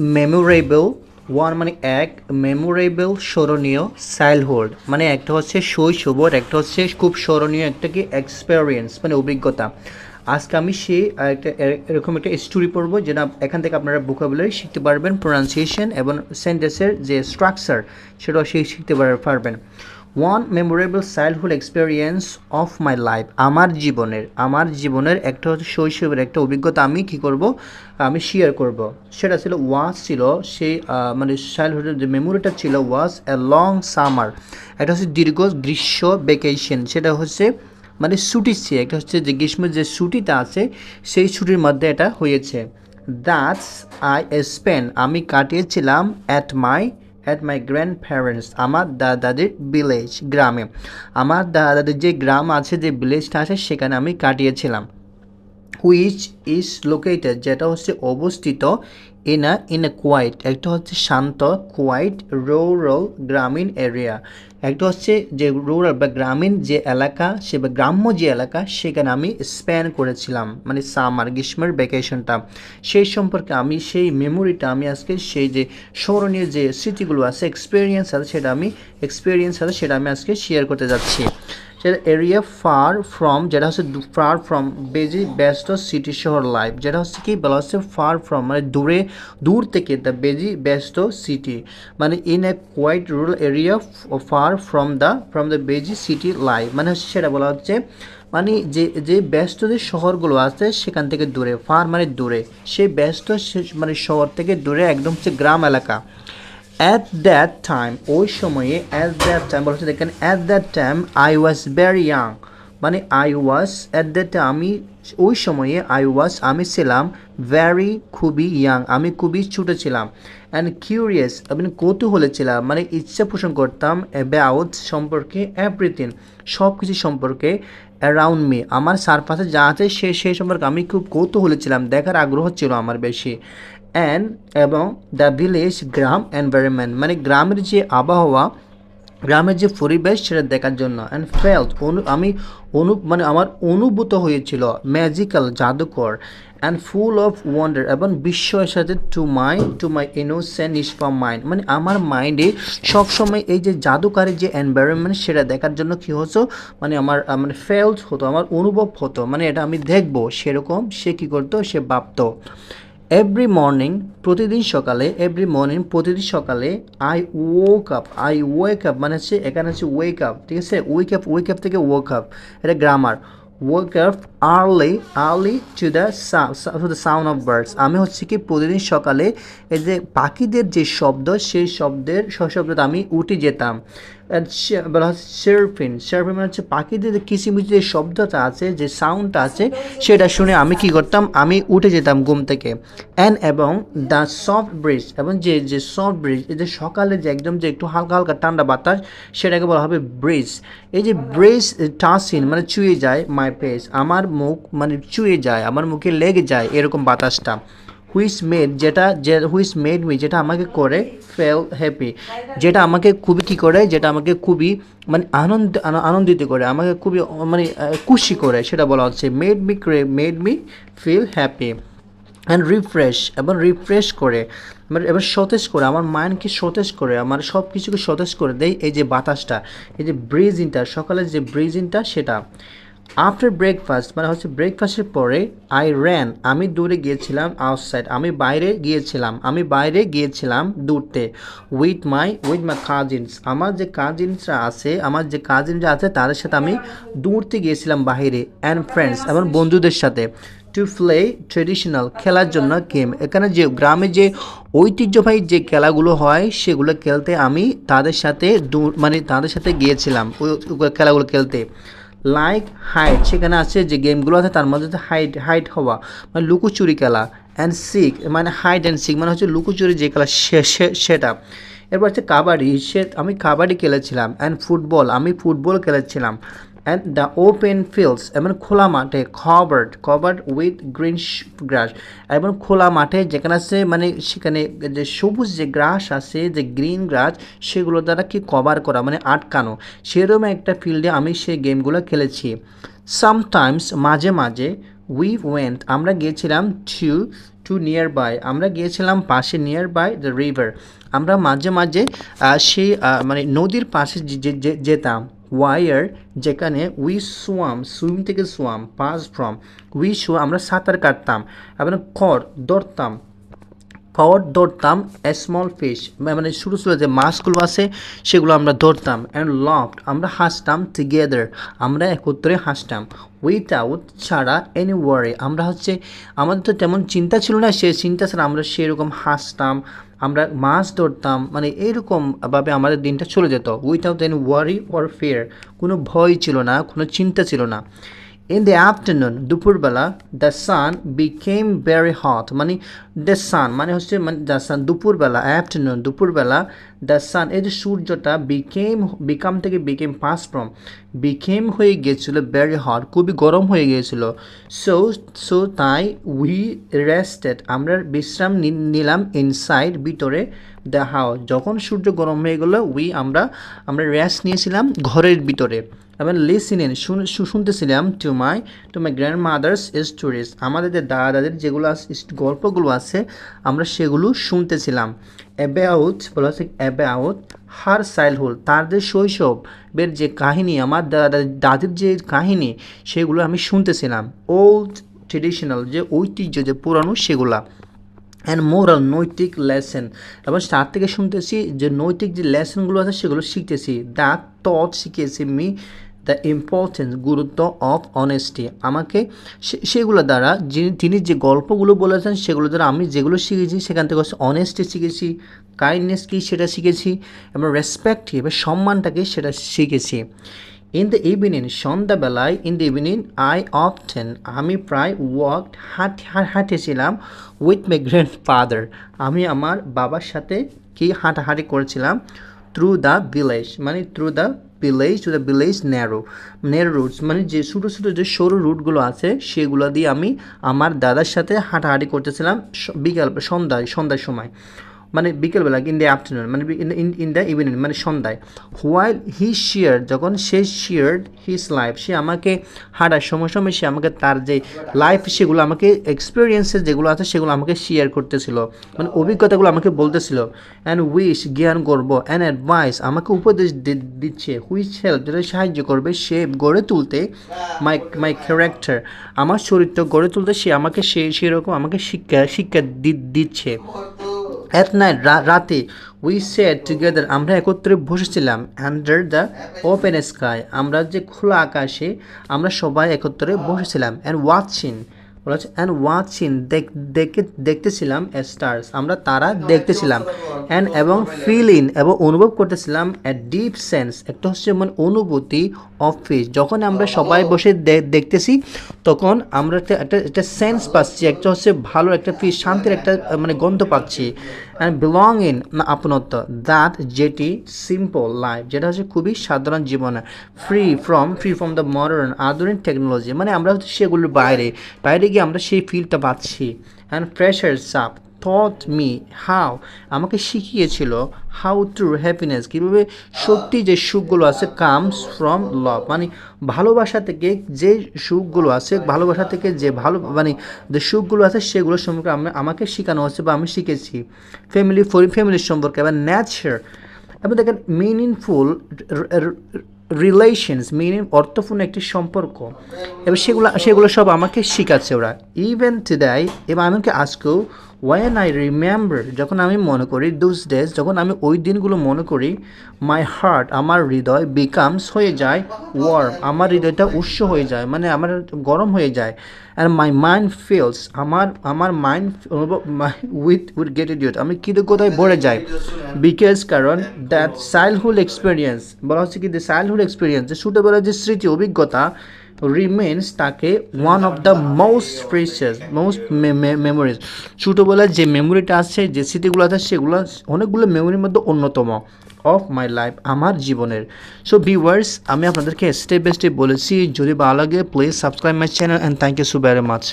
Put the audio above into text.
Memorable one মানে এক memorable স্মরণীয় চাইল্ডহুড মানে একটা হচ্ছে শৈশবর একটা হচ্ছে খুব স্মরণীয় একটা কি এক্সপেরিয়েন্স মানে অভিজ্ঞতা। আজকে আমি আহ, একটা এরকম একটা স্টোরি পড়ব যেটা এখান থেকে আপনারা ভোকাবুলারি শিখতে পারবেন প্রোনাউন্সিয়েশন এবং সেন্টেন্সের যে স্ট্রাকচার সেটাও সেই শিখতে পারবেন। One memorable childhood experience of my life আমার জীবনের আমার জীবনের একটা হচ্ছে শৈশবের একটা অভিজ্ঞতা আমি কি করব? আমি শেয়ার করব। সেটা ছিল ওয়াজ ছিল সেই মানে চাইল্ডহুডের যে মেমোরিটা ছিল ওয়াজ এ লং সামার একটা হচ্ছে দীর্ঘ গ্রীষ্ম ভেকেশন সেটা হচ্ছে মানে ছুটি ছিল একটা হচ্ছে যে গ্রীষ্মের যে ছুটিটা আছে, সেই ছুটির মধ্যে এটা হয়েছে। দ্যাটস আই স্পেন আমি কাটিয়েছিলাম at my at my grandparents আমার দাদাদের ভিলেজ গ্রামে। আমার দাদাদের যে গ্রাম আছে, যে ভিলেজটা আছে, সেখানে আমি কাটিয়েছিলাম। হুইচ ইজ লোকেটেড যেটা হচ্ছে অবস্থিত in a in a quiet একটা হচ্ছে শান্ত কোয়াইট রুরাল গ্রামীণ এরিয়া একটা হচ্ছে যে রুরাল বা গ্রামীণ যে এলাকা, সে বা গ্রাম্য যে এলাকা, সেখানে আমি স্প্যান করেছিলাম মানে সামার গ্রীষ্মের ভ্যাকেশনটা সেই সম্পর্কে আমি, সেই মেমোরিটা আমি আজকে, সেই যে স্মরণীয় যে স্মৃতিগুলো আছে এক্সপিরিয়েন্স আছে, সেটা আমি এক্সপিরিয়েন্স আছে, সেটা আমি আজকে শেয়ার করতে যাচ্ছি। সেটা এরিয়া ফার ফ্রম যেটা হচ্ছে ফার ফ্রম বেজি ব্যস্ত সিটি শহর লাইফ যেটা হচ্ছে কি বলা হচ্ছে ফার ফ্রম মানে দূরে, দূর থেকে দ্য বেজি ব্যস্ত সিটি মানে in a quiet rural area far from the from the busy city life মানে হচ্ছে সেটা বলা হচ্ছে মানে যে যে ব্যস্ত যে শহরগুলো আছে সেখান থেকে দূরে ফার মানে দূরে সেই ব্যস্ত মানে শহর থেকে দূরে একদম হচ্ছে গ্রাম এলাকা অ্যাট দ্যাট টাইম ওই সময়ে অ্যাট দ্যাট টাইম বলা হচ্ছে, দেখেন at that time I was very young মানে আই ওয়াজ অ্যাট দ্যাট আমি, ওই সময়ে আই ওয়াজ আমি ছিলাম ভেরি খুবই ইয়াং আমি খুবই ছোটো ছিলাম. অ্যান্ড কিউরিয়াস আমি কৌতূহলে ছিলাম। মানে ইচ্ছা পোষণ করতাম অ্যাবাউট সম্পর্কে এভরিথিং সব কিছু সম্পর্কে অ্যারাউন্ড মি আমার চারপাশে যা আছে সে সেই সম্পর্কে আমি খুব কৌতূহলী ছিলাম। দেখার আগ্রহ ছিল আমার বেশি। অ্যান্ড এবং দ্য ভিলেজ গ্রাম এনভায়রনমেন্ট মানে গ্রামের যে আবহাওয়া, গ্রামের যে পরিবেশ সেটা দেখার জন্য অ্যান্ড ফেল্ট অনু, আমি অনু মানে আমার অনুভূত হয়েছিল ম্যাজিক্যাল জাদুকর অ্যান্ড ফুল অফ ওয়ান্ডার এবং বিস্ময়ের সাথে to my to my innocent নিষ্পাম mind মানে আমার মাইন্ডে সবসময় এই যে জাদুকারের যে এনভায়রনমেন্ট সেটা দেখার জন্য কী হতো মানে আমার মানে ফেল্ট হতো, আমার অনুভব হতো মানে এটা আমি দেখব, সেরকম সে কী করতো, সে ভাবতো। এভরি মর্নিং প্রতিদিন সকালে এভরি মর্নিং প্রতিদিন সকালে I woke up I wake up মানে হচ্ছে এখানে হচ্ছে ওয়েক আপ ঠিক আছে? ওয়েক আপ ওয়েক আপ থেকে ওয়াক আপ এটা grammar wake up early early to the to the sound of birds আমি হচ্ছে কি প্রতিদিন সকালে এই যে পাখিদের যে শব্দ, সেই শব্দের সশব্দটা আমি উঠে যেতাম। বলা হচ্ছে সার্ফিন সার্ফিন মানে হচ্ছে পাখিদের কিচিমিচি যে শব্দটা আছে, যে সাউন্ডটা আছে, সেটা শুনে আমি কি করতাম? আমি উঠে যেতাম ঘুম থেকে। অ্যান্ড এবং দ্য সফট ব্রিজ এবং যে যে সফট ব্রিজ এই যে সকালে যে একদম যে একটু হালকা হালকা ঠান্ডা বাতাস, সেটাকে বলা হবে ব্রিজ এই যে ব্রিজ টাসিন মানে চুয়ে যায় মাই ফেস আমার মুখ মানে চুয়ে যায়, আমার মুখে লেগে যায়, এরকম বাতাসটা। হুইস মেড যেটা যে হুইস মেড মি যেটা আমাকে করে ফেল হ্যাপি যেটা আমাকে খুবই কী করে, যেটা আমাকে খুবই মানে আনন্দ আনন্দিত করে, আমাকে খুবই মানে খুশি করে, সেটা বলা হচ্ছে। Made me Cray made me feel happy and refresh এবং রিফ্রেশ করে মানে এবার সতেজ করে, আমার মাইন্ডকে সতেজ করে, আমার সব কিছুকে সতেজ করে দেয় এই যে বাতাসটা, এই যে ব্রিজিংটা সকালে যে ব্রিজিংটা সেটা। আফটার ব্রেকফাস্ট মানে হচ্ছে ব্রেকফাস্টের পরে আই র্যান আমি দূরে গিয়েছিলাম আউটসাইড আমি বাইরে গিয়েছিলাম, আমি বাইরে গিয়েছিলাম দূরতে with my with my cousins আমার যে কাজিনসরা আছে, আমার যে কাজিনরা আছে, তাদের সাথে আমি দূরতে গিয়েছিলাম বাইরে অ্যান্ড ফ্রেন্ডস এবং বন্ধুদের সাথে টু প্লে ট্রেডিশনাল খেলার জন্য গেম এখানে যে গ্রামে যে ঐতিহ্যবাহী যে খেলাগুলো হয়, সেগুলো খেলতে আমি তাদের সাথে দূর মানে তাদের সাথে গিয়েছিলাম ওই খেলাগুলো খেলতে। লাইক হাইট সেখানে আছে যে গেমগুলো আছে, তার মধ্যে হাইট হাইট হওয়া মানে লুকোচুরি খেলা অ্যান্ড সিক মানে হাইট অ্যান্ড সিক মানে হচ্ছে লুকোচুরি যে খেলা সেটা। এরপর হচ্ছে কাবাডি, সে, আমি কাবাডি খেলেছিলাম অ্যান্ড ফুটবল আমি ফুটবল খেলেছিলাম। অ্যান্ড দ্য ওপেন ফিল্ডস এবং খোলা মাঠে covered covered with green grass এবং খোলা মাঠে যেখানে আছে মানে সেখানে যে সবুজ যে গ্রাস আছে, যে গ্রিন গ্রাস সেগুলো দ্বারা কি কভার করা মানে আটকানো। সেরকম একটা ফিল্ডে আমি সেই গেমগুলো খেলেছি। সামটাইমস মাঝে মাঝে উই ওয়েন্ট আমরা গিয়েছিলাম টু টু নিয়ার বাই আমরা গিয়েছিলাম পাশে নিয়ার বাই দ্য রিভার আমরা মাঝে মাঝে সেই মানে নদীর পাশে যেতাম। ওয়াইয়ার যেখানে উই সোয়াম সুইম থেকে সোয়াম পাস ফ্রম উই শো আমরা সাঁতার কাটতাম এবং খড় ধরতাম। কড ধরতাম এ স্মল ফিশ মানে ছোটো ছোটো যে মাছগুলো আছে, সেগুলো আমরা ধরতাম অ্যান্ড লভড আমরা হাসতাম টুগেদার আমরা একত্রে হাসতাম। উইথাউট ছাড়া এনি ওয়ারি আমরা হচ্ছে, আমাদের তো তেমন চিন্তা ছিল না, সে চিন্তা ছাড়া আমরা সেরকম হাসতাম, আমরা মাছ ধরতাম মানে এইরকমভাবে আমাদের দিনটা চলে যেত। Without any worry or fear কোনো ভয় ছিল না, কোনো চিন্তা ছিল না। ইন দ্য আফটারনুন দুপুরবেলা the sun became very hot মানে দ্য সান মানে হচ্ছে মানে দ্য সান দুপুরবেলা আফটারনুন দুপুরবেলা দ্য সান এই যে সূর্যটা বিকেম বিকাম থেকে বিকেম পাস ফ্রম বিকেম হয়ে গিয়েছিল ভেরি হট খুবই গরম হয়ে গিয়েছিল সো সো তাই উই রেস্টেড আমরা বিশ্রাম নিলাম ইনসাইড ভিতরে দ্য হাউস যখন সূর্য গরম হয়ে গেলো উই আমরা আমরা রেস্ট নিয়েছিলাম ঘরের ভিতরে। এবং listening শুনতেছিলাম to my to my grandmother's stories আমাদের যে দাদা দাদির যেগুলো গল্পগুলো আছে, আমরা সেগুলো শুনতেছিলাম। অ্যাবাউট বলা হচ্ছে অ্যাবাউট হার চাইল্ডহুড তার যে শৈশবের যে কাহিনী, আমার দাদা দাদির যে কাহিনী, সেগুলো আমি শুনতেছিলাম। ওল্ড ট্রেডিশনাল যে ঐতিহ্য, যে পুরানো সেগুলা। অ্যান্ড মোরাল নৈতিক লেসেন এবং তার থেকে শুনতেছি যে নৈতিক যে লেসনগুলো আছে, সেগুলো শিখতেছি। দ্য তৎ শিখেছি মি দ্য ইম্পর্টেন্স গুরুত্ব অফ অনেস্টি আমাকে সেগুলো দ্বারা যিনি, তিনি যে গল্পগুলো বলেছেন, সেগুলো দ্বারা আমি যেগুলো শিখেছি, সেখান থেকে অনেস্টি শিখেছি কাইন্ডনেস কী সেটা শিখেছি, এবং রেসপেক্ট কী এবার সম্মানটাকে সেটা শিখেছি। ইন দ্য ইভিনিং সন্ধ্যাবেলায় in the evening I often আমি প্রায় ওয়াক হাঁট হাঁটেছিলাম উইথ মাই গ্র্যান্ড ফাদার আমি আমার বাবার সাথে কি হাঁটাহাঁটি করেছিলাম? থ্রু দ্য ভিলেজ মানে through the village to the village narrow narrow routes মানে যে ছোটো ছোটো যে সরু রুটগুলো আছে, সেগুলো দিয়ে আমি আমার দাদার সাথে হাঁটাহাঁটি করতেছিলাম বিকাল, সন্ধ্যায়, সন্ধ্যার সময়। মানে বিকেলবেলা ইন দ্য আফটারনুন মানে ইন দ্য ইভিনিং মানে সন্ধ্যায়। হোয়াইল হি শেয়ার যখন সে শেয়ার্ড হিজ লাইফ সে আমাকে হাঁটার সময় সময় সে আমাকে তার যে লাইফ সেগুলো আমাকে এক্সপিরিয়েন্সেস যেগুলো আছে, সেগুলো আমাকে শেয়ার করতেছিল। মানে অভিজ্ঞতাগুলো আমাকে বলতেছিল। অ্যান্ড উইশ জ্ঞান করব অ্যান্ড অ্যাডভাইস আমাকে উপদেশ দিচ্ছে। হুইচ হেল্প যেটা সাহায্য করবে, সে গড়ে তুলতে মাই মাই ক্যারেক্টার আমার চরিত্র গড়ে তুলতে সে আমাকে সে, সেরকম আমাকে শিক্ষা শিক্ষা দিচ্ছে। অ্যাট নাইট রাতে উই সেট টুগেদার আমরা একত্রে বসেছিলাম আন্ডার দ্য ওপেন স্কাই আমরা যে খোলা আকাশে, আমরা সবাই একত্রে বসেছিলাম অ্যান্ড ওয়াচিং হচ্ছে অ্যান্ড ওয়াচিং দেখে দেখতেছিলাম স্টার্স আমরা তারা দেখতেছিলাম। অ্যান্ড এবং ফিলিং এবং অনুভব করতেছিলাম এ ডিপ সেন্স একটা হচ্ছে মানে অনুভূতি অফ ফিস যখন আমরা সবাই বসে দেখতেছি, তখন আমরা একটা একটা একটা সেন্স পাচ্ছি, একটা হচ্ছে ভালো, একটা ফিস শান্তির একটা মানে গন্ধ পাচ্ছি। অ্যান্ড বিলং ইন আপনত্ব। দ্যাট যেটি সিম্পল লাইফ যেটা হচ্ছে খুবই সাধারণ জীবনে free from free from the modern আধুনিক টেকনোলজি মানে আমরা হচ্ছে সেগুলোর বাইরে। বাইরে গিয়ে আমরা সেই ফিলটা পাচ্ছি অ্যান্ড প্রেশার সাপ থট মি হাউ আমাকে শিখিয়েছিল হাউ টু হ্যাপিনেস কীভাবে সত্যি যে সুখগুলো আছে কামস ফ্রম লাভ মানে ভালোবাসা থেকে যে সুখগুলো আছে, ভালোবাসা থেকে যে ভালো মানে যে সুখগুলো আছে সেগুলো সম্পর্কে আমি আমাকে শেখানো হচ্ছে বা আমি শিখেছি। ফ্যামিলি ফ্যামিলির সম্পর্কে এবং ন্যাচার এবং দেখেন মিনিংফুল রিলেশনস মিনিং অর্থপূর্ণ একটি সম্পর্ক। এবার সেগুলো সেগুলো সব আমাকে শেখাচ্ছে ওরা। ইভেন টুডে এবং আমাকে আজকেও ওয়ান আই রিমেম্বার যখন আমি মনে করি দুস ডেজ যখন আমি ওই দিনগুলো মনে করি মাই হার্ট আমার হৃদয় বিকামস হয়ে যায় ওয়ার্ম আমার হৃদয়টা উৎস হয়ে যায় মানে আমার গরম হয়ে যায় অ্যান্ড মাই মাইন্ড ফিলস আমার আমার মাইন্ড উইথ উইথ ইডিয়ট আমি কৃতজ্ঞতায় ভরে যাই? বিকজ কারণ দ্যাট চাইল্ডহুড এক্সপিরিয়েন্স বলা হচ্ছে কি দ্য চাইল্ডহুড এক্সপিরিয়েন্স যে ছোটোবেলার যে স্মৃতি, অভিজ্ঞতা রিমেন্স তাকে one of the most precious most memories ছোটোবেলার যে মেমোরিটা আছে, যে স্মৃতিগুলো আছে, সেগুলো অনেকগুলো মেমোরির মধ্যে অন্যতম অফ মাই লাইফ আমার জীবনের। সো ভিউয়ার্স আমি আপনাদেরকে স্টেপ বাই স্টেপ বলেছি, যদি ভালো লাগে please subscribe my channel and thank you so very much